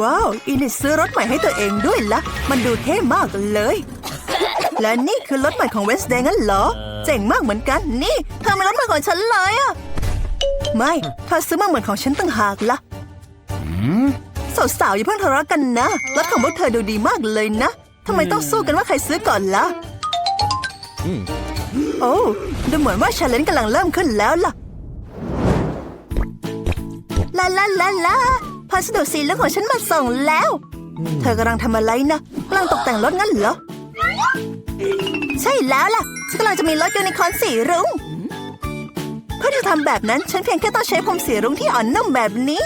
ว้าว อินิดซื้อรถใหม่ให้ตัวเองด้วยละ มันดูเท่มากเลย และนี่คือรถใหม่ของเวสเดย์งั้นเหรอ เจ๋งมากเหมือนกัน นี่เธอเป็นรถใหม่ของฉันเลยอะไม่เธอซื้อมาเหมือนของฉันต่างหากละสาวๆอย่าเพิ่งทะเลาะกันนะรถของพวกเธอดูดีมากเลยนะทำไมต้องสู้กันว่าใครซื้อก่อนล่ะโอ้ดูเหมือนว่าชาเลนจ์กำลังเริ่มขึ้นแล้วล่ะลาลาลาลา พัสดุสีเหลืองของฉันมาส่งแล้ว เธอกำลังทำอะไรนะกำลังตกแต่งรถงั้นเหรอ ใช่แล้วล่ะ ฉันกำลังจะมีรถยูนิคอร์นสีรุ้ง เพื่อที่จะทำแบบนั้นฉันเพียงแค่ต้องใช้ผมสีรุ้งที่อ่อนนุ่มแบบนี้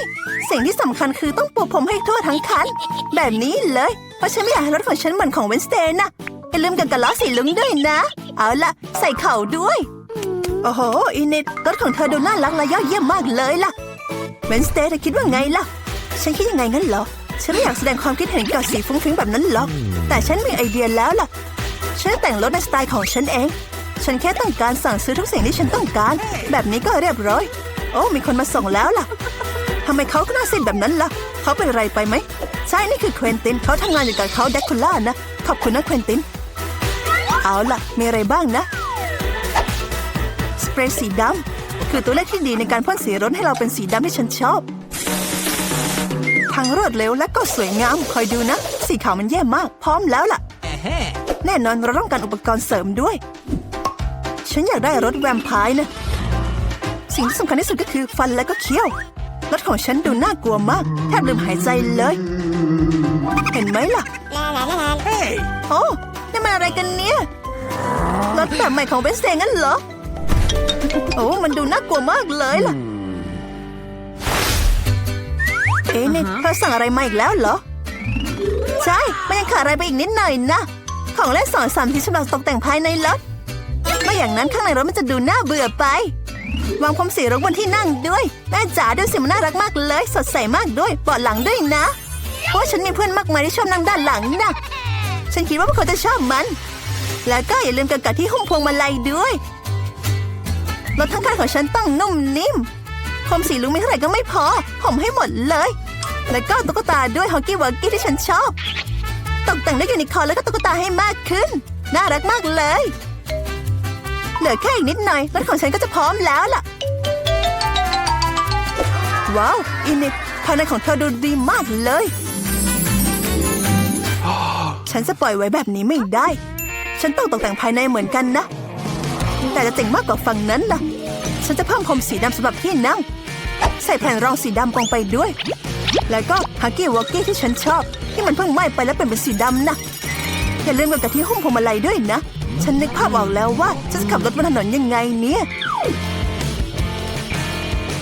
สิ่งที่สำคัญคือต้องปูผมให้ทั่วทั้งคัน แบบนี้เลย เพราะฉันไม่อยากให้รถของฉันเหมือนของเวนสเตย์นะอย่าลืมกันกับล้อสีลุงด้วยนะ เอาล่ะใส่เข่าด้วย โอ้โห อินิดรถของเธอดูน่ารักและยอดเยี่ยมมากเลยล่ะเวนสเตย์เธอคิดว่าไงล่ะ ฉันคิดยังไงงั้นเหรอ ฉันไม่อยากแสดงความคิดเห็นเกี่ยวกับสีฟุ้งฟิ้งแบบนั้นหรอก แต่ฉันมีไอเดียแล้วล่ะ ฉันแต่งรถในสไตล์ของฉันเอง ฉันแค่ต้องการสั่งซื้อทุกสิ่งที่ฉันต้องการ แบบนี้ก็เรียบร้อย โอ้ มีคนมาส่งแล้วล่ะทำไมเขาก็น่าสิ้นแบบนั้นล่ะ เขาเป็นอะไรไปไหม ใช่ นี่คือเควินติน เขาทำงานอยู่กับเขาแดกคูล่านะ ขอบคุณนะเควินติน เอาล่ะ มีอะไรบ้างนะ สเปรย์สีดำคือตัวเลขที่ดีในการพ่นสีรถให้เราเป็นสีดำที่ฉันชอบ ทั้งรวดเร็วและก็สวยงาม คอยดูนะ สีขาวมันแย่มาก พร้อมแล้วล่ะ แน่นอนเราต้องการอุปกรณ์เสริมด้วย ฉันอยากได้รถแวมไพร์นะ สิ่งที่สำคัญที่สุดก็คือฟันและก็เขี้ยว รถของฉันดูน่ากลัวมาก แทบลืมหายใจเลย เห็นไหมล่ะโอ้นี่มันอะไรกันเนี่ย รถแบบใหม่ของเบนเซงั้นเหรอ โอ้ มันดูน่ากลัวมากเลยล่ะ เอ๊ะนี่เธอสั่งอะไรมาอีกแล้วเหรอ ใช่มันยังขาดอะไรไปอีกนิดหน่อยนะของเล่นสอนสามที่สำหรับตกแต่งภายในรถไม่อย่างนั้นข้างในรถมันจะดูน่าเบื่อไป วางผมสีรุ้งบนที่นั่งด้วยแม่จ๋าดูสิมันน่ารักมากเลย สดใสมากด้วยเบาะหลังด้วยนะเพราะว่าฉันมีเพื่อนมากมายที่ชอบนั่งด้านหลังนะฉันคิดว่าพวกเขาจะชอบมัน แล้วก็อย่าลืมกันกัดที่หุ้มพวงมาลัยด้วยรถทั้งคันของฉันต้องนุ่มนิ่ม ผมสีลุงไม่เท่าไหร่ก็ไม่พอ ผมให้หมดเลย แล้วก็ตุ๊กตาด้วยฮอกกี้วอกกี้ที่ฉันชอบ ตกแต่งด้วยยูนิคอร์นแล้วก็ตุ๊กตาให้มากขึ้น น่ารักมากเลย เหลือแค่อีกนิดหน่อยรถของฉันก็จะพร้อมแล้วล่ะ ว้าว อินิกภายในของเธอดูดีมากเลย ฉันจะปล่อยไว้แบบนี้ไม่ได้ ฉันต้องตกแต่งภายในเหมือนกันนะ แต่จะเจ๋งมากกว่าฝั่งนั้นล่ะ ฉันจะเพิ่มพรมสีดำสำหรับที่นั่ง ส่แผ่นรองสีดำลงไปด้วย แล้วก็ฮักกี้วอกกี้ที่ฉันชอบ ที่มันเพิ่งไหม้ไปแล้วเป็นเป็นสีดำนะอย่าลืมกับกะที่หุ้มพวงมาลัยด้วยนะ ฉันนึกภาพออกแล้วว่าฉันจะขับรถบนถนนยังไงเนี่ย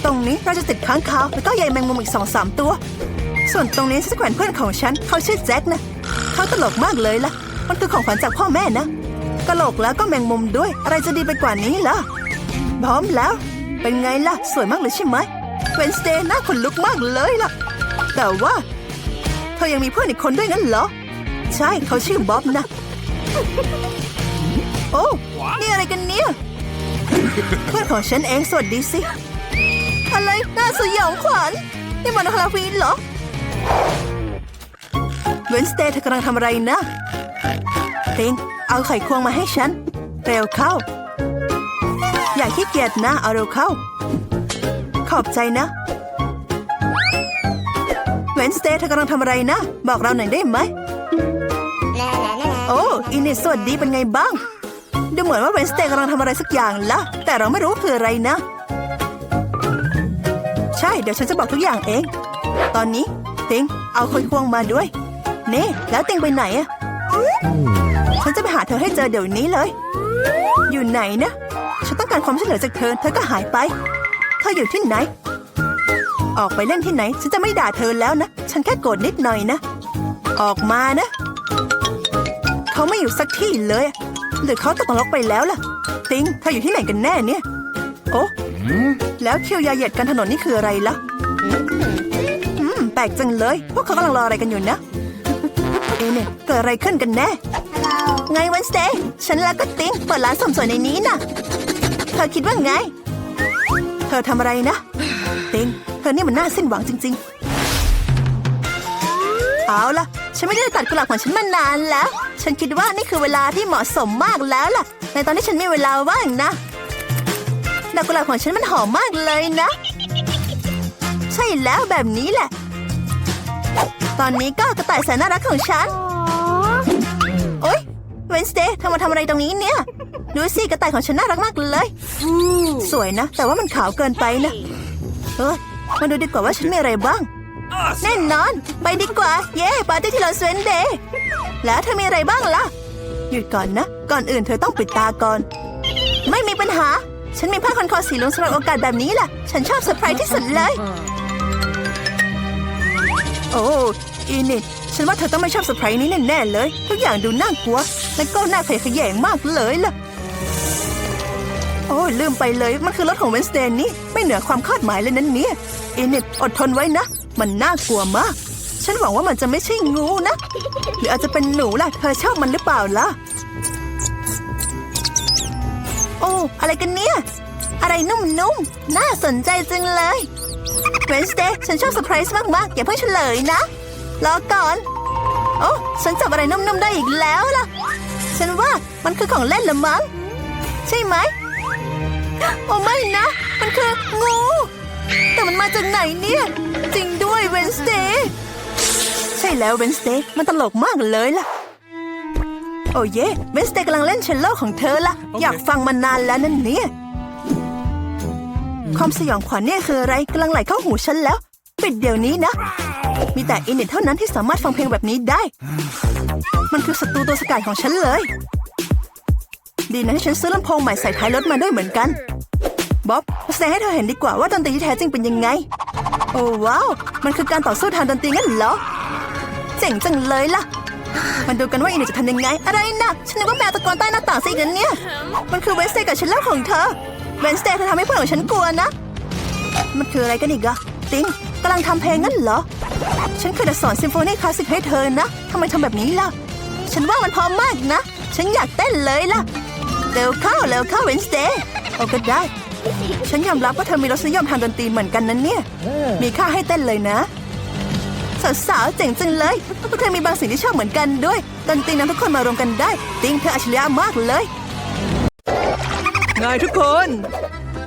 ตรงนี้เราจะติดค้างคาวแล้วก็ใยแมงมุมอีกสองสามตัว ส่วนตรงนี้ฉันจะแขวนเพื่อนของฉันเขาชื่อแจ็คนะเขาตลกมากเลยล่ะ มันคือของขวัญจากพ่อแม่นะกะโหลกแล้วก็แมงมุมด้วย อะไรจะดีไปกว่านี้ล่ะพร้อมแล้ว เป็นไงล่ะ สวยมากเลยใช่ไหม เวนสเตย์น่าขนลุกมากเลยล่ะ แต่ว่า เธอยังมีเพื่อนอีกคนด้วยงั้นเหรอ ใช่เขาชื่อบ๊อบนะ โอ้นี่อะไรกันเนี่ย เพื่อนของฉันเองสวัสดีสิ อะไรน่าสยองขวัญนี่มันฮาโลวีนเหรอ เวนสเตย์เธอกำลังทำอะไรนะติงเอาไข่ควงมาให้ฉัน เร็วเข้า อย่าขี้เกียจนะ เอาเร็วเข้าข อบใจนะเวนสเตย์เธอกำลังทำอะไรนะ บอกเราหน่อยได้ไหม โอ้ อินิสสวัสดีเป็นไงบ้าง ดูเหมือนว่าเวนสเตย์กำลังทำอะไรสักอย่างละ แต่เราไม่รู้ว่าคืออะไรนะ ใช่ เดี๋ยวฉันจะบอกทุกอย่างเอง ตอนนี้ติงเอาคนควงมาด้วยเน่แล้วติงไปไหนอะฉันจะไปหาเธอให้เจอเดี๋ยวนี้เลย อยู่ไหนนะ ฉันต้องการความช่วยเหลือจากเธอ เธอก็หายไป เธออยู่ที่ไหน ออกไปเล่นที่ไหน ฉันจะไม่ด่าเธอแล้วนะ ฉันแค่โกรธนิดหน่อยนะ ออกมานะ เขาไม่อยู่สักที่เลย หรือเขาตกนรกไปแล้วล่ะ ติงเธออยู่ที่ไหนกันแน่เนี่ย โอ้แล้วคิวยาเหยียดกันถนนนี่คืออะไรล่ะอืมแปลกจังเลย พวกเขากำลังรออะไรกันอยู่นะเอเนี่ยเกิดอะไรขึ้นกันแน่ไงวันสเตย์ฉันแล้วก็ติงเปิดร้านสมสวยในนี้น่ะ เธอคิดว่าไง เธอทำอะไรนะติงเธอนี่มันน่าสิ้นหวังจริง ๆ เอาล่ะ ฉันไม่ได้ตัดกุหลาบของฉันมานานแล้ว ฉันคิดว่านี่คือเวลาที่เหมาะสมมากแล้วล่ะ ในตอนที่ฉันมีเวลาว่างนะดอกกุหลาบของฉันมันหอมมากเลยนะ ใช่แล้วแบบนี้แหละ ตอนนี้ก็กระต่ายแสนน่ารักของฉัน โอ๊ย เวนสเดย์เธอมาทำอะไรตรงนี้เนี่ย ดูสิกระต่ายของฉันน่ารักมากเลย สวยนะ แต่ว่ามันขาวเกินไปนะ เออมาดูดีกว่าว่าฉันมีอะไรบ้าง แน่นอน ไปดีกว่า เย้ปาร์ตี้ที่เราสเวนเดย์แล้วเธอมีอะไรบ้างล่ะ หยุดก่อนนะ ก่อนอื่นเธอต้องปิดตาก่อน ไม่มีปัญหา ฉันมีผ้าพันคอสีเหลืองสำหรับโอกาสแบบนี้แหละฉันชอบเซอร์ไพรส์ที่สุดเลย โอ้ อีนิดฉันว่าเธอต้องไม่ชอบเซอร์ไพรส์นี้แน่ๆเลย ทุกอย่างดูน่ากลัว และก็น่าขยะแขยงมากเลยล่ะ โอ้ยลืมไปเลย มันคือรถของเวนสเดนนี่ไม่เหนือความคาดหมายเลยนั้นเนี่ยอีนิดอดทนไว้นะ มันน่ากลัวมาก ฉันหวังว่ามันจะไม่ใช่งูนะ หรืออาจจะเป็นหนูล่ะ เธอชอบมันหรือเปล่าล่ะ โอ้อะไรกันเนี่ย อะไรนุ่มๆน่าสนใจจังเลยเวนสเดย์ฉันชอบเซอร์ไพรส์มากๆอย่าเพิ่งเฉลยนะ รอก่อน โอ้ฉันจับอะไรนุ่มๆได้อีกแล้วล่ะ ฉันว่ามันคือของเล่นละมั้ง ใช่ไหม โอ้ไม่นะ มันคืองู แต่มันมาจากไหนเนี่ย จริงด้วยเวนสเดย์ใช่แล้วเวนสเดย์มันตลกมากเลยล่ะ โอ้เย่เวนสเดย์กำลังเล่นเชลโลของเธอละอยากฟังมานานแล้วนั่นเนี่ยความสยองขวัญเนี่ยคืออะไรกำลังไหลเข้าหูฉันแล้ว ปิดเดี๋ยวนี้นะ มีแต่อินเน็ตเท่านั้นที่สามารถฟังเพลงแบบนี้ได้ มันคือศัตรูตัวสกัดของฉันเลย ดีนะที่ฉันซื้อลำโพงใหม่ใส่ท้ายรถมาด้วยเหมือนกันบ๊อบแสดงให้เธอเห็นดีกว่าว่าดนตรีที่แท้จริงเป็นยังไง โอ้ว้าว มันคือการต่อสู้ทางดนตรีงั้นเหรอ เจ๋งจังเลยล่ะมาดูกันว่าอินเน็ตจะทำยังไง อะไรนะฉันนึกว่าแมวตะโกนใต้หน้าต่างสิกันเนี่ย มันคือเวนสเตกับฉันเล่าของเธอเวนสเตย์เธอทำให้เพื่อนของฉันกลัวนะ มันคืออะไรกันอีกอะติง กำลังทำเพลงงั้นเหรอ ฉันเคยจะสอนซิมโฟนีคลาสสิกให้เธอนะทำไมทำแบบนี้ล่ะ ฉันว่ามันพอมมากนะ ฉันอยากเต้นเลยล่ะ เร็วเข้าเร็วเข้าเวนสเตย์โอ้ก็ได้ ฉันยอมรับว่าเธอมีรสนิยมทางดนตรีเหมือนกันนั้นเนี่ย มีค่าให้เต้นเลยนะสาวๆเจ๋งจังเลยพวกเธอมีบางสิ่งที่ชอบเหมือนกันด้วยดนตรีนั้นทุกคนมารวมกันได้ ติงเธออัจฉริยะมากเลยนายทุกคน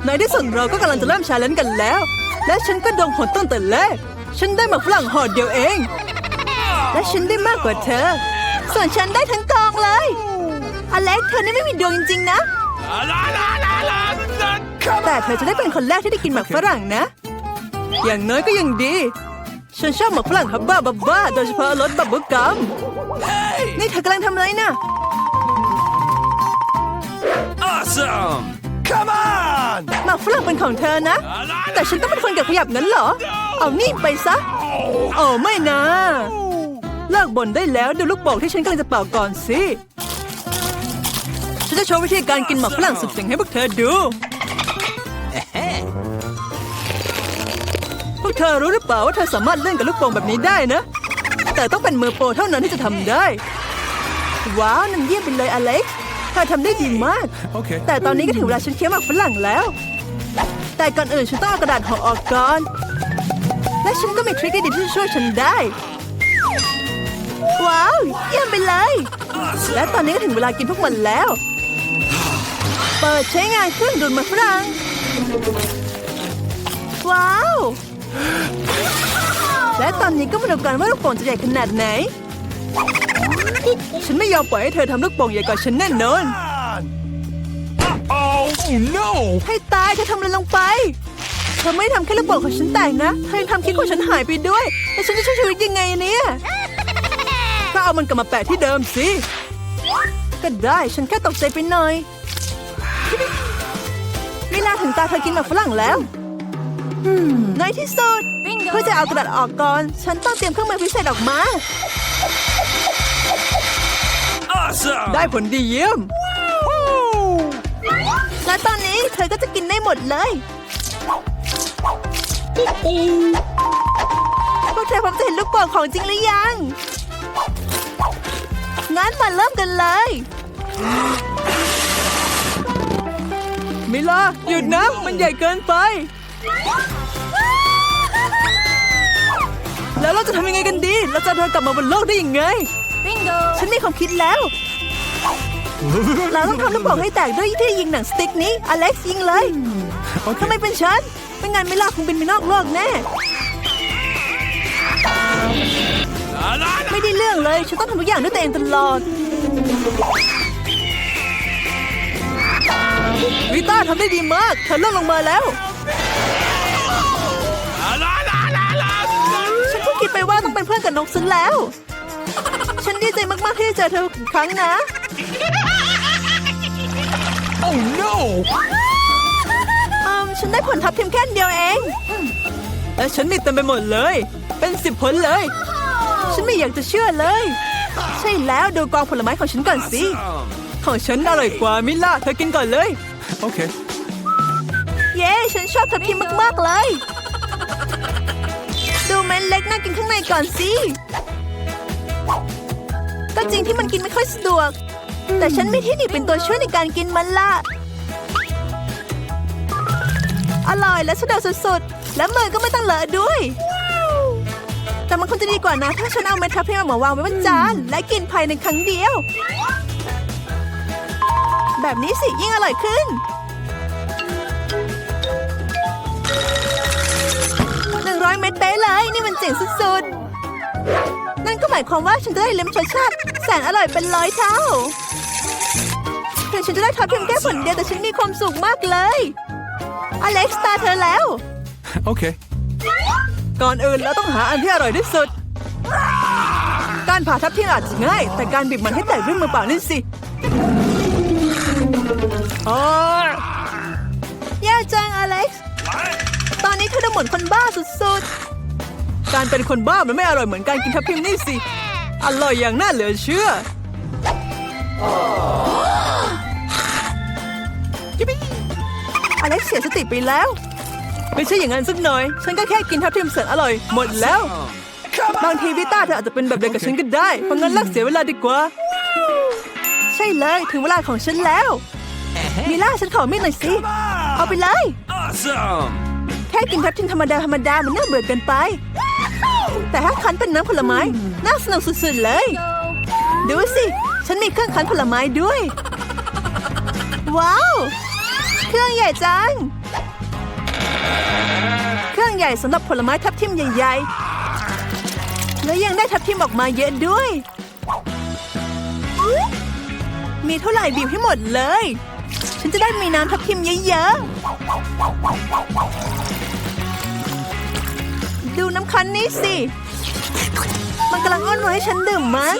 ในที่สุดเราก็กำลังจะเริ่มชาเลนจ์กันแล้ว และฉันก็ดงหนตั้งแต่แรกฉันได้หมากฝรั่งห่อเดียวเอง และฉันได้มากกว่าเธอ ส่วนฉันได้ทั้งกองเลย อเล็กเธอนี่ไม่มีดวงจริงๆนะ แต่เธอจะได้เป็นคนแรกที่ได้กินหมากฝรั่งนะ อย่างน้อยก็ยังดี ฉันชอบหมากฝรั่งฮับบ้าบับบ้าโดยเฉพาะรสบับเบิ้ลกัมนี่เธอกำลังทำอะไรนะ Awesome! Come on! หมากฝรั่งเป็นของเธอนะ La la แต่ฉันต้องเป็นคนเก็บขยับนั้นเหรอ เอานี่ไปซะโอ้ไม่นะ เลิกบ่นได้แล้วดูลูกโป่งที่ฉันกำลังจะเป่าก่อนสิ ฉันจะโชว์วิธีการกินหมากฝรั่งสุดเจ๋งให้พวกเธอดู พวกเธอรู้หรือเปล่าว่าเธอสามารถเล่นกับลูกโป่งแบบนี้ได้นะ แต่ต้องเป็นมือโปรเท่านั้นที่จะทำได้ ว้าวนั่นเยี่ยมไปเลยอเล็กซ์ เธอทำได้ดีมาก Okay. แต่ตอนนี้ก็ถึงเวลาฉันเคี้ยวหมากฝรั่งแล้ว แต่ก่อนอื่นฉันต้องเอากระดาษห่อออกก่อน และฉันก็มีทริคที่ดีที่จะช่วยฉันได้ ว้าว เยี่ยมไปเลย และตอนนี้ก็ถึงเวลากินพวกมันแล้ว เปิดใช้งานเครื่องดูดหมากฝรั่ง ว้าว และตอนนี้ก็มาดูกันว่าลูกโป่งจะใหญ่ขนาดไหน ฉันไม่ยอมปล่อยให้เธอทำลูกโป่งใหญ่กว่าฉันแน่นอน Oh! Oh no! ให้ตายเธอทำอะไรลงไป เธอไม่ได้ทำแค่ลูกโป่งของฉันแตกนะ เธอยังทำคิดของฉันหายไปด้วย แล้วฉันจะใช้ชีวิตยังไงเนี่ยก็เอามันกลับมาแปะที่เดิมสิ ก็ได้ฉันแค่ตกใจไปหน่อยเวลาถึงตาเธอกินแบบฝรั่งแล้วในที่สุดเพื่อจะเอากระดาษออกก่อน ฉันต้องเตรียมเครื่องมือพิเศษออกมา Awesome! ได้ผลดีเยี่ยม และตอนนี้เธอก็จะกินได้หมดเลยพวกเธอพร้อมจะเห็นลูกโป่งของจริงหรือยัง งั้นมาเริ่มกันเลย มิลาหยุดนะมันใหญ่เกินไป แล้วเราจะทำยังไงกันดี เราจะเดินกลับมาบนโลกได้ยังไง bingo ฉันมีความคิดแล้ว เราต้องทำลูกโป่งให้แตกด้วยที่ยิงหนังสติ๊กนี้ อเล็กซ์ยิงเลยทำไมเป็นฉัน ไม่งั้นไม่ลากคงบินไปนอกโลกแน่ La la la. ไม่ได้เรื่องเลย ฉันต้องทำทุกอย่างด้วยตัวเองตลอดวิต้าทำได้ดีมากเธอเลื่อนลงมาแล้ว La la la la la. ฉันเพิ่งคิดไปว่าต้องเป็นเพื่อนกับนกซะแล้วฉัน ดีใจมาก ๆ ที่ได้เจอเธออีกครั้งนะ Oh no. อืมฉันได้ผลทับทิมแค่อันเดียวเอง และฉันมีเต็มไปหมดเลย เป็นสิบผลเลย ฉันไม่อยากจะเชื่อเลย ใช่แล้วดูกองผลไม้ของฉันก่อนสิ Awesome. ของฉันอร่อยกว่ามิล่าเธอกินก่อนเลย Okay. เย้ ฉันชอบทับทิมมาก ๆ เลย ดูเม็ดเล็กน่ากินข้างในก่อนสิ ก็จริงที่มันกินไม่ค่อยสะดวก แต่ฉันมีที่หนีบเป็นตัวช่วยในการกินมันละอร่อยและสะดวกสุดๆ และมือก็ไม่ต้องเลอะด้วย แต่มันคงจะดีกว่านะ ถ้าฉันเอาเม็ดทับทิมมาวางไว้บนจาน และกินภายในครั้งเดียว แบบนี้สิยิ่งอร่อยขึ้นหนึ่งร้อยเม็ดเป๊ะเลย นี่มันเจ๋งสุดๆ นั่นก็หมายความว่าฉันจะได้ลิ้มรสชาติแสนอร่อยเป็นร้อยเท่าถึงฉันจะได้ทอดเพียงแค่ผลเดียวแต่ฉันมีความสุขมากเลยอเล็กซ์ตาเธอแล้ว Okay. ก่อนอื่นเราต้องหาอันที่อร่อยที่สุด การผ่าทับที่อาจจะง่าย แต่การบีบมันให้แตกด้วยมือเปล่านี่สิอ๋อแย่จังอเล็กซ์ ตอนนี้เธอดูเหมือนคนบ้าสุดๆ การเป็นคนบ้ามันไม่อร่อยเหมือนการกินทับทิมนี่สิ อร่อยอย่างน่าเหลือเชื่อจิ๊บบี้อเล็กซ์เสียสติไปแล้ว ไม่ใช่อย่างนั้นสักหน่อย ฉันก็แค่กินทับทิมแสนอร่อย หมดแล้ว บางทีวิต้าเธออาจจะเป็นแบบเดียวกับฉันก็ได้ เพราะงั้นเลิกเสียเวลาดีกว่า ใช่เลยถึงเวลาของฉันแล้วมิล่าฉันขอมีดหน่อยสิ เอาไปเลย Awesome. แค่กินทับทิมธรรมดาธรรมดามันน่าเบื่อเกินไป แต่ถ้าคั้นเป็นน้ำผลไม้ น่าสนุกสุดๆเลย ดูสิ ฉันมีเครื่องคั้นผลไม้ด้วย ว้าว เครื่องใหญ่จัง เครื่องใหญ่สำหรับผลไม้ทับทิมใหญ่ ๆ แล้วยังได้ทับทิมออกมาเยอะด้วย มีเท่าไหร่บีบให้หมดเลย ฉันจะได้มีน้ำทับทิมเยอะๆ ดูน้ำคั้นนี้สิ มันกำลังอ้อนวอนให้ฉันดื่มมัน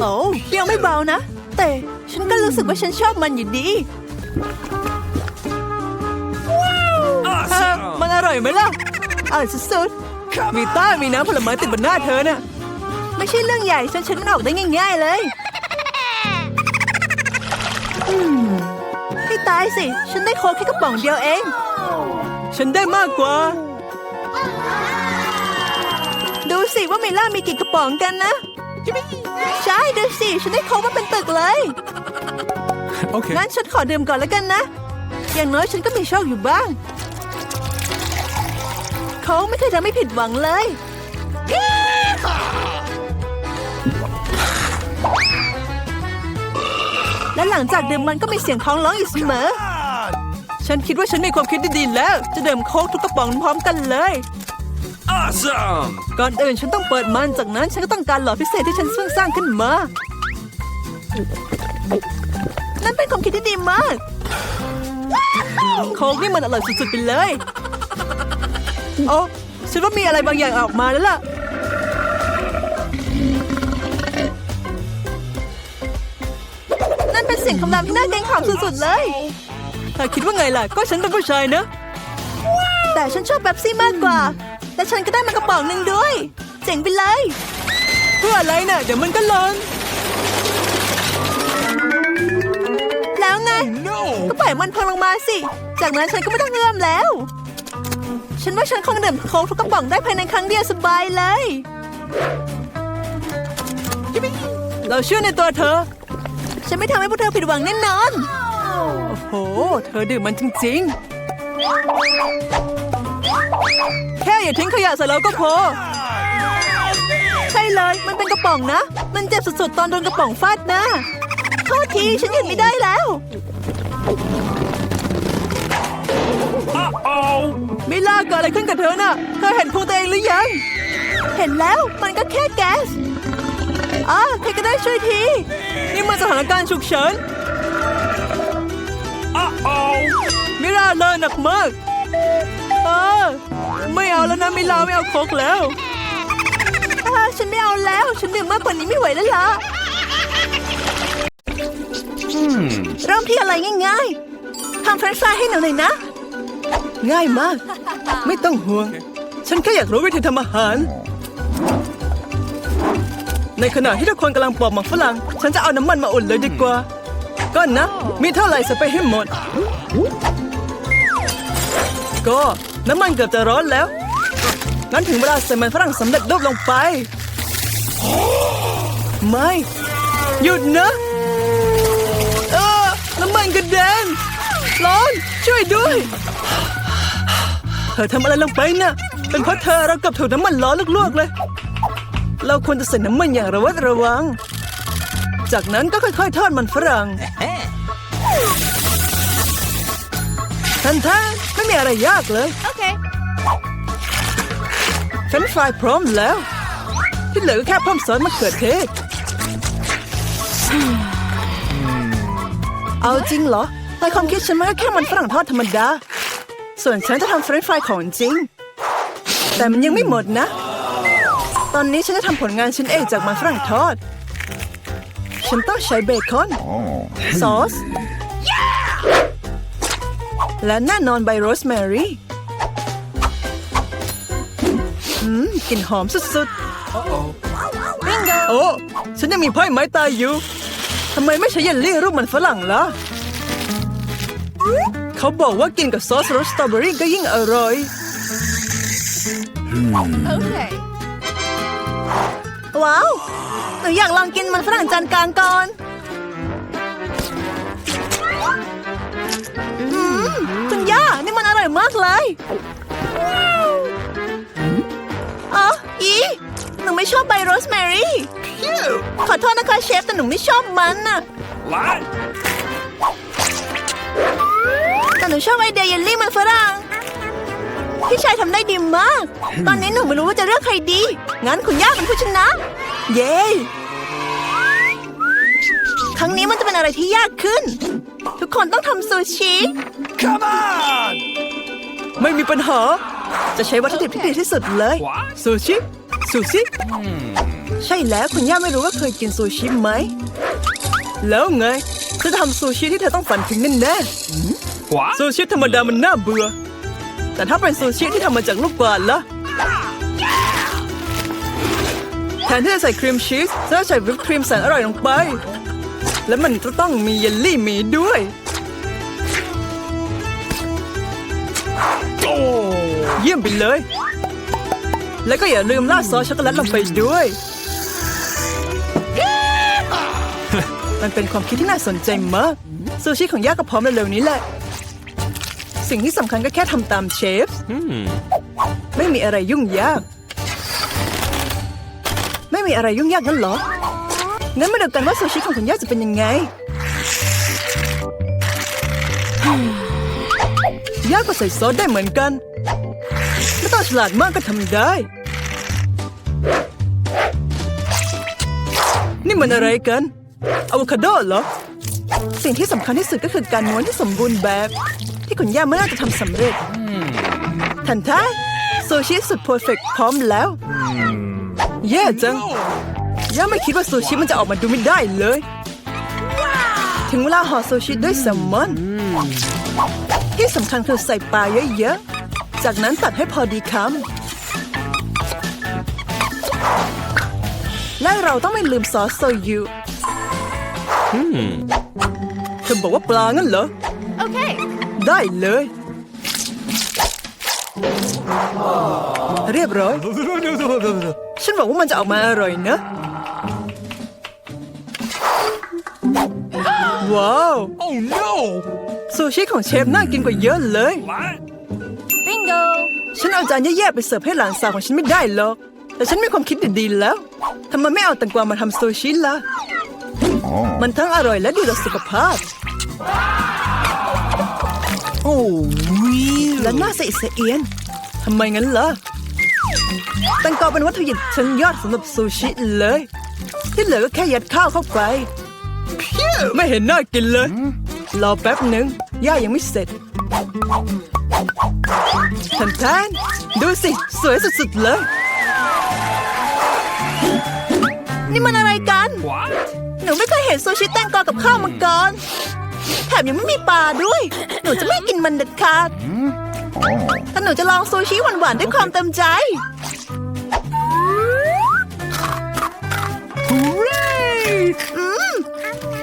โอ้เปรี้ยวไม่เบานะ แต่ฉันก็รู้สึกว่าฉันชอบมันอยู่ดีเออมัน Awesome. อร่อยไหมล่ะอร่อยสุดๆมีต้ามีน้ำผลไม้ติดบนหน้าเธอน่ะ ไม่ใช่เรื่องใหญ่ฉันเช็ดมันออกได้ง่าย ๆเลยอืมให้ตายสิ ฉันได้โค้กแค่กระป๋องเดียวเอง ฉันได้มากกว่า สิว่ามิล่ามีกี่กระป๋องกันนะ ใช่ดูสิฉันได้โค้กมาเป็นตึกเลย Okay. งั้นฉันขอดื่มก่อนแล้วกันนะ อย่างน้อยฉันก็มีโชคอยู่บ้าง เขาไม่เคยทำให้ผิดหวังเลยและหลังจากดื่มมันก็มีเสียงท้องร้องอยู่เสมอ ฉันคิดว่าฉันมีความคิดที่ดีแล้ว จะดื่มโค้กทุกกระป๋องพร้อมกันเลย Awesome. ก่อนอื่นฉันต้องเปิดมันจากนั้นฉันก็ต้องการหลอดพิเศษที่ฉันเพิ่งสร้างขึ้นมา นั่นเป็นความคิดที่ดีมากโค้กนี่มันอร่อยสุดๆไปเลย โอ้ฉันว่ามีอะไรบางอย่างออกมาแล้วล่ะ นั่นเป็นเสียงคำรามที่น่าเกรงขามสุดๆเลยถ้าคิดว่าไงล่ะ ก็ฉันเป็นผู้ชายนะ แต่ฉันชอบแบบซี่มากกว่า และฉันก็ได้มากระป๋องหนึ่งด้วย เจ๋งไปเลย เพื่ออะไรน่ะเดี๋ยวมันก็หลนแล้วไง No. ก็ปล่อยมันพังลงมาสิ จากนั้นฉันก็ไม่ต้องเอื้อมแล้ว ฉันว่าฉันคงดื่มโค้กทุกกระป๋องได้ภายในครั้งเดียวสบายเลยยิปปี้เราเชื่อในตัวเธอ ฉันไม่ทำให้พวกเธอผิดหวังแน่นอน โอ้โห เธอดื่มมันจริงๆ แค่อย่าทิ้งขยะใส่เราก็พอ ใช่เลย มันเป็นกระป๋องนะ มันเจ็บสุดๆ ตอนโดนกระป๋องฟาดหน้าโทษทีฉันหยุดไม่ได้แล้ว Uh-oh. มิล่าเกิดอะไรขึ้นกับเธอน่ะ เธอเห็นพุงตัวเองหรือยัง เห็นแล้วมันก็แค่แก๊สอ่าใครก็ได้ช่วยที นี่มันสถานการณ์ฉุกเฉิน Uh-oh. มิล่าเลอะหนักมากเออไม่เอาแล้วนะมิล่าไม่เอาโคกแล้วอ่าฉันไม่เอาแล้ว ฉันดื่มมากกว่านี้ไม่ไหวแล้วล่ะ Hmm. เริ่มที่อะไรง่ายๆทำเฟรนช์ฟรายให้หนูหน่อยนะ ง่ายมาก ไม่ต้องห่วง ฉันแค่อยากรู้วิธีทำอาหาร ในขณะที่ทุกคนกำลังปอกหมักฝรั่ง ฉันจะเอาน้ำมันมาอุ่นเลยดีกว่า ก็นะ มีเท่าไหร่ใส่ไปให้หมด ก็ น้ำมันเกือบจะร้อนแล้ว งั้นถึงเวลาใส่มันฝรั่งสำเร็จรูปลงไป ไม่ หยุดนะเออน้ำมันกระเด็นร้อน ช่วยด้วย เธอทำอะไรลงไปน่ะเป็นเพราะเธอเราเกับถูกน้ำมันล้อลวกๆเลย เราควรจะใส่น้ำมันอย่างระวัดระวัง จากนั้นก็ค่อยๆทอดมันฝรั่งทันท่าไม่มีอะไรยากเลย โอเคเฟรนช์ฟรายพร้อมแล้ว ที่เหลือก็แค่เพิ่มซอสมะเขือเทศ เอาจริงเหรอในความคิดฉันมันก็แค่มันฝรั่งทอดธรรมดา ส่วนฉันจะทำเฟรนช์ฟรายของจริง แต่มันยังไม่หมดนะ ตอนนี้ฉันจะทำผลงานชิ้นเอกจากมันฝรั่งทอด ฉันต้องใช้เบคอน ซอส และแน่นอนใบโรสแมรี่อืมกลิ่นหอมสุดๆบิงโกโอ้ ฉันยังมีไพ่ไม้ตายอยู่ทำไมไม่ใช้เยลลี่รูปมันฝรั่งล่ะ เขาบอกว่ากินกับซอสรสสตรอเบอรี่ก็ยิ่งอร่อยโอเคว้าว หนูอยากลองกินมันฝรั่งจานกลางก่อน คุณย่า นี่มันอร่อยมากเลยอ๋ออีหนูไม่ชอบใบโรสแมรี่ ขอโทษนะคะเชฟ แต่หนูไม่ชอบมันน่ะ What? แต่หนูชอบไอเดียเยลลี่มันฝรั่งพี่ชายทำได้ดีมาก ตอนนี้หนูไม่รู้ว่าจะเลือกใครดี งั้นคุณย่าเป็นผู้ชนะ เย้ ครั้งนี้มันจะเป็นอะไรที่ยากขึ้น ทุกคนต้องทำซูชิ Come on! ไม่มีปัญหา จะใช้วัตถุดิบที่ดีที่สุดเลย What? ซูชิซูชิ ใช่แล้วคุณย่าไม่รู้ว่าเคยกินซูชิไหม แล้วไงจะทำซูชิที่เธอต้องฝันถึงแน่ๆ What? ซูชิธรรมดามันน่าเบื่อ แต่ถ้าเป็นซูชิที่ทำมาจากลูกกวาดล่ะแทนที่จะใส่ครีมชีสจะใส่วิปครีมแสนอร่อยลงไป และมันจะต้องมีเยลลี่หมีด้วย Oh! เยี่ยมไปเลย แล้วก็อย่าลืมราดซอสช็อกโกแลตลงไปด้วย มันเป็นความคิดที่น่าสนใจมากซูชิของย่าก็พร้อมเร็วๆนี้แหละ สิ่งที่สำคัญก็แค่ทำตามเชฟ Hmm. ไม่มีอะไรยุ่งยาก ไม่มีอะไรยุ่งยากงั้นเหรอ งั้นมาดูกันว่าซูชิของคุณย่าจะเป็นยังไงย่าก็ใส่ซอสได้เหมือนกันไม่ต้องฉลาดมากก็ทำได้ นี่มันอะไรกันอะโวคาโดเหรอ สิ่งที่สำคัญที่สุดก็คือการม้วนที่สมบูรณ์แบบ ที่คุณย่าไม่น่าจะทำสำเร็จ ทันท้ายซูชิสุดเพอร์เฟกพร้อมแล้วแย่จัง ย่าไม่คิดว่าซูชิมันจะออกมาดูไม่ได้เลย ถึงเวลาห่อซูชิด้วยแซลมอน ที่สำคัญคือใส่ปลาเยอะๆ จากนั้นตัดให้พอดีคำ และเราต้องไม่ลืมซอสโซยุ Hmm. เธอบอกว่าปลางั้นเหรอ โอเค ได้เลย เรียบร้อย ฉันบอกว่ามันจะออกมาอร่อยนะ ว้าว Oh no! ซูชิของเชฟน่ากินกว่าเยอะเลย What? บิงโกฉันเอาจานแย่ๆไปเสิร์ฟให้หลานสาวของฉันไม่ได้หรอก แต่ฉันมีความคิดดีๆแล้ว ทำไมไม่เอาแตงกวามาทำซูชิล่ะ มันทั้งอร่อยและดีต่อสุขภาพ โอ้วิและน่าสะอิดสะเอียน ทำไมงั้นเหรอ แตงกวาเป็นวัตถุดิบชั้นยอดสำหรับซูชิเลย ที่เหลือก็แค่ยัดข้าวเข้าไปไม่เห็นน่ากินเลย รอแป๊บหนึ่งย่ายังไม่เสร็จทันทนดูสิ สวยสุดๆเลย นี่มันอะไรกัน What หนูไม่เคยเห็นซูชิแตงกวากับข้าวมาก่อน แถมยังไม่มีปลาด้วย หนูจะไม่กินมันเด็ดขาด แต่หนูจะลองซูชิหวานๆด้วยความเต็มใจ Hooray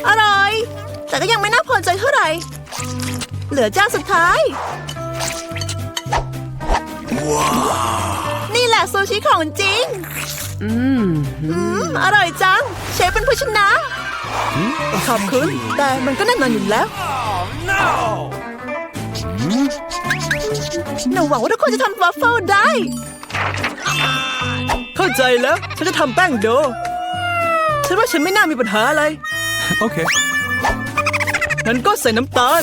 อร่อย แต่ก็ยังไม่น่าพอใจเท่าไหร่ เหลือจานสุดท้าย นี่แหละซูชิของจริง อืมอร่อยจัง เชฟเป็นผู้ชนะ ขอบคุณ แต่มันก็แน่นอนอยู่แล้ว Oh no หนูหวังว่าทุกคนจะทำวัฟเฟิลได้ เข้าใจแล้ว ฉันจะทำแป้งโด ฉันว่าฉันไม่น่ามีปัญหาอะไร Okay งั้นก็ใส่น้ำตาล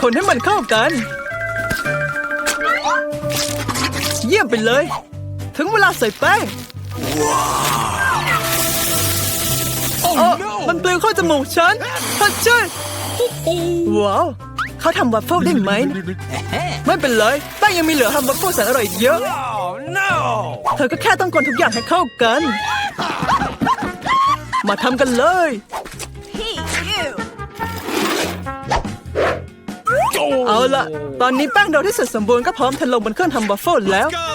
คนให้มันเข้ากัน เยี่ยมไปเลย ถึงเวลาใส่แป้ง Oh เออ no มันปลิวเข้าจมูกฉันฮัดช่วยว้าว เขาทำวัฟเฟิลได้ไหมไม่เป็นไรแป้งยังมีเหลือทำวัฟเฟิลแสนอร่อยอีกเยอะ Oh no เธอก็แค่ต้องคนทุกอย่างให้เข้ากัน มาทำกันเลยเอาละตอนนี้แป้งโดที่เสร็จสมบูรณ์ก็พร้อมทะลงบนเครื่องทำวัฟเฟิลแล้ว Go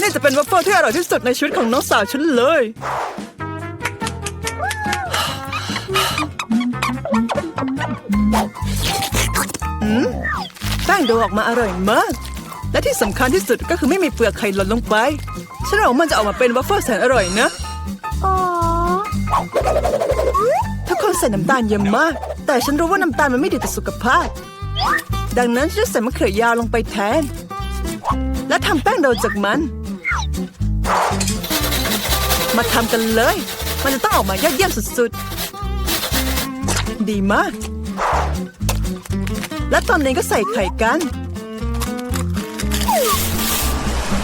นี่จะเป็นวัฟเฟิลที่อร่อยที่สุดในชีวิตของน้องสาวฉันเลย แป้งโดออกมาอร่อยมาก และที่สำคัญที่สุดก็คือไม่มีเปลือกไข่หล่นลงไป ฉันหวังมันจะออกมาเป็นวัฟเฟิลแสนอร่อยนะทุกคนใส่น้ำตาลเยอะมาก แต่ฉันรู้ว่าน้ำตาลมันไม่ดีต่อสุขภาพ ดังนั้นฉันจะใส่มะเขือยาวลงไปแทน และทำแป้งโดจากมัน มาทำกันเลย มันจะต้องออกมายอดเยี่ยมสุดๆ ดีมาก และตอนนี้ก็ใส่ไข่กัน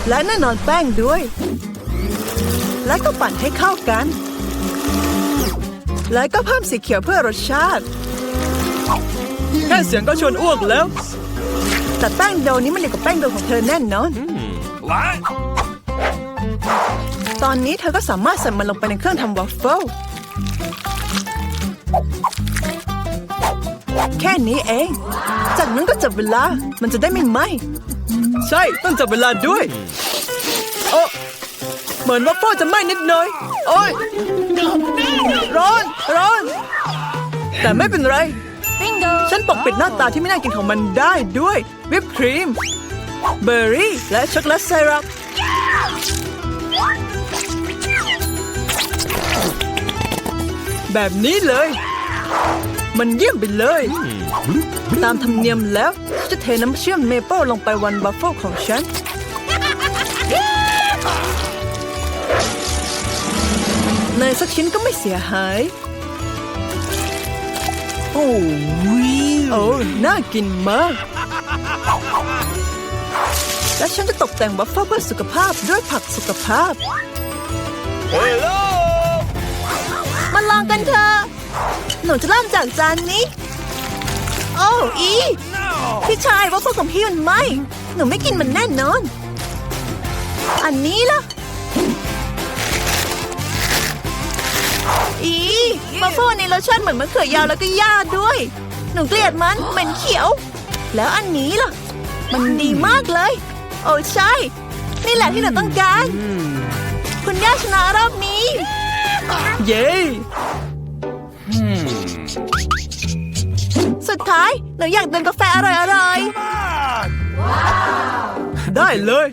และแน่นอนแป้งด้วย และก็ปั่นให้เข้ากัน และก็เพิ่มสีเขียวเพื่อรสชาติ แค่เสียงก็ชวนอ้วกแล้ว แต่แป้งโดนี้มันดีกว่าแป้งโดของเธอแน่นอน What ตอนนี้เธอก็สามารถใส่มันลงไปในเครื่องทำวอฟเฟิล แค่นี้เอง จากนั้นก็จับเวลา มันจะได้ไม่ไหม ใช่ ต้องจับเวลาด้วย โอ้เหมือนวอฟเฟิลจะไหม้นิดหน่อย โอ้ย ร้อน ร้อน แต่ไม่เป็นไร ฉันปกปิดหน้าตาที่ไม่น่ากินของมันได้ด้วย วิปครีม เบอร์รี่ และช็อกโกแลตไซรัปแบบนี้เลย มันเยี่ยมไปเลย ตามธรรมเนียมแล้วฉันจะเทน้ำเชื่อมเมเปิลลงไปวันบัฟเฟิลของฉันเนยสักชิ้นก็ไม่เสียหาย Oh really โอ้น่ากินมาก และฉันจะตกแต่งบัฟเฟิลเพื่อสุขภาพด้วยผักสุขภาพ Hello มาลองกันเถอะ หนูจะเริ่มจากจานนี้ โอ้อี No พี่ชายวัฟเฟิลของพี่มันไหมหนูไม่กินมันแน่นอน อันนี้ล่ะ อีวัฟเฟิลในรสชาติเหมือนมะเขือยาวแล้วก็ย่าด้วย หนูเกลียดมันเหม็นเขียว แล้วอันนี้ล่ะ มันดีมากเลย โอ้ใช่ นี่แหละที่หนูต้องการ คุณย่าชนะรอบนี้ เย้ สุดท้ายหนูอยากดื่มกาแฟอร่อยๆ Come on ได้เลย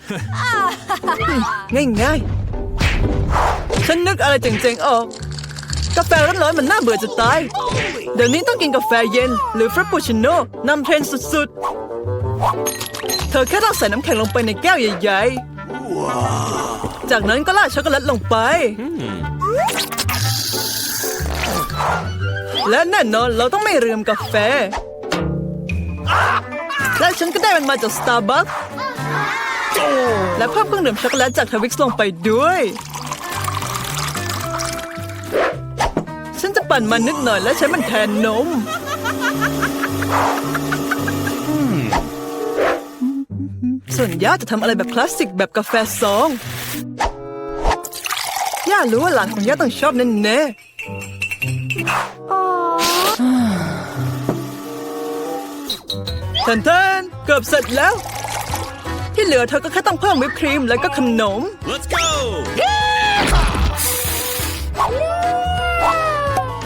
ง่ายง่ายๆ ฉันนึกอะไรเจ๋งๆออก กาแฟร้อนๆมันน่าเบื่อจะตาย เดี๋ยวนี้ต้องกินกาแฟเย็น หรือฟรัปปูชิโน่นำเทรนด์สุดๆ เธอแค่ต้องใส่น้ำแข็งลงไปในแก้วใหญ่ๆ จากนั้นก็ราดช็อกโกแลตลงไป และแน่นอนเราต้องไม่ลืมกาแฟ และฉันก็ได้มันมาจากสตาร์บัคและเพิ่มเครื่องดื่มช็อกโกแลตจากทวิกซ์ลงไปด้วย ฉันจะปั่นมันนิดหน่อยและใช้มันแทนนม ส่วนย่าจะทำอะไรแบบคลาสสิกแบบกาแฟซอง ย่ารู้ว่าหลานของย่าต้องชอบแน่ๆ ทันทันๆเกือบเสร็จแล้ว ที่เหลือเธอก็แค่ต้องเพิ่มวิปครีมแล้วก็ขนม Let's go!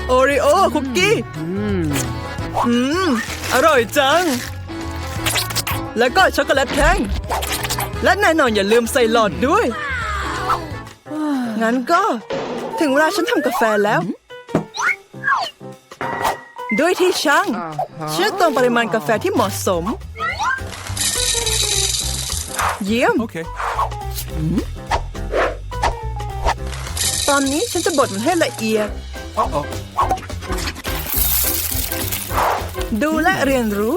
โอริโอคุกกี้อืม อร่อยจัง แล้วก็ช็อกโกแลตแท่ง และแน่นอนอย่าลืมใส่หลอดด้วย งั้นก็ถึงเวลาฉันทำกาแฟแล้ว ด้วยที่ช่างเชื่อตรงปริมาณกาแฟที่เหมาะสม เยี่ยม Okay. ตอนนี้ฉันจะบดมันให้ละเอียด Uh oh. ดูและเรียนรู้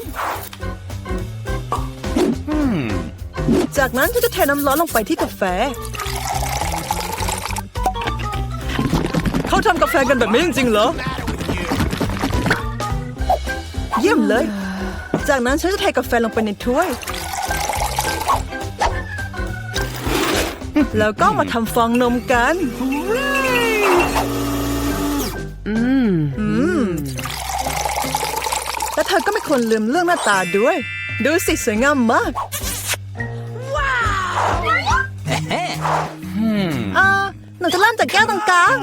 จากนั้นฉันจะเทน้ำร้อนลงไปที่กาแฟ เขาทำกาแฟกันแบบนี้จริงๆเหรอเยี่ยมเลย จากนั้นฉันจะเทกาแฟลงไปในถ้วย แล้วก็มาทำฟองนมกันและเธอก็ไม่ควรลืมเรื่องหน้าตาด้วย ดูสิสวยงามมาก อ่า หนูจะเริ่มจากแก้วตรงกลาง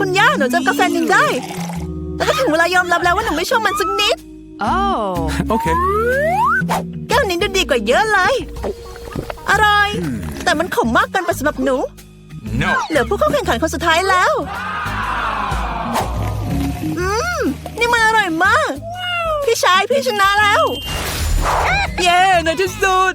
คุณย่าหนูจำกาแฟนี้ได้ แล้วก็ถึงเวลายอมรับแล้วว่าหนูไม่ชอบมันสักนิด Oh. Okay. แก้วนี้ดูดีกว่าเยอะเลย อร่อย แต่มันขมมากเกินไปสำหรับหนู No. เหลือผู้เข้าแข่งขันคนสุดท้ายแล้ว อืม นี่มันอร่อยมาก พี่ชายพี่ชนะแล้ว เย้ในที่สุด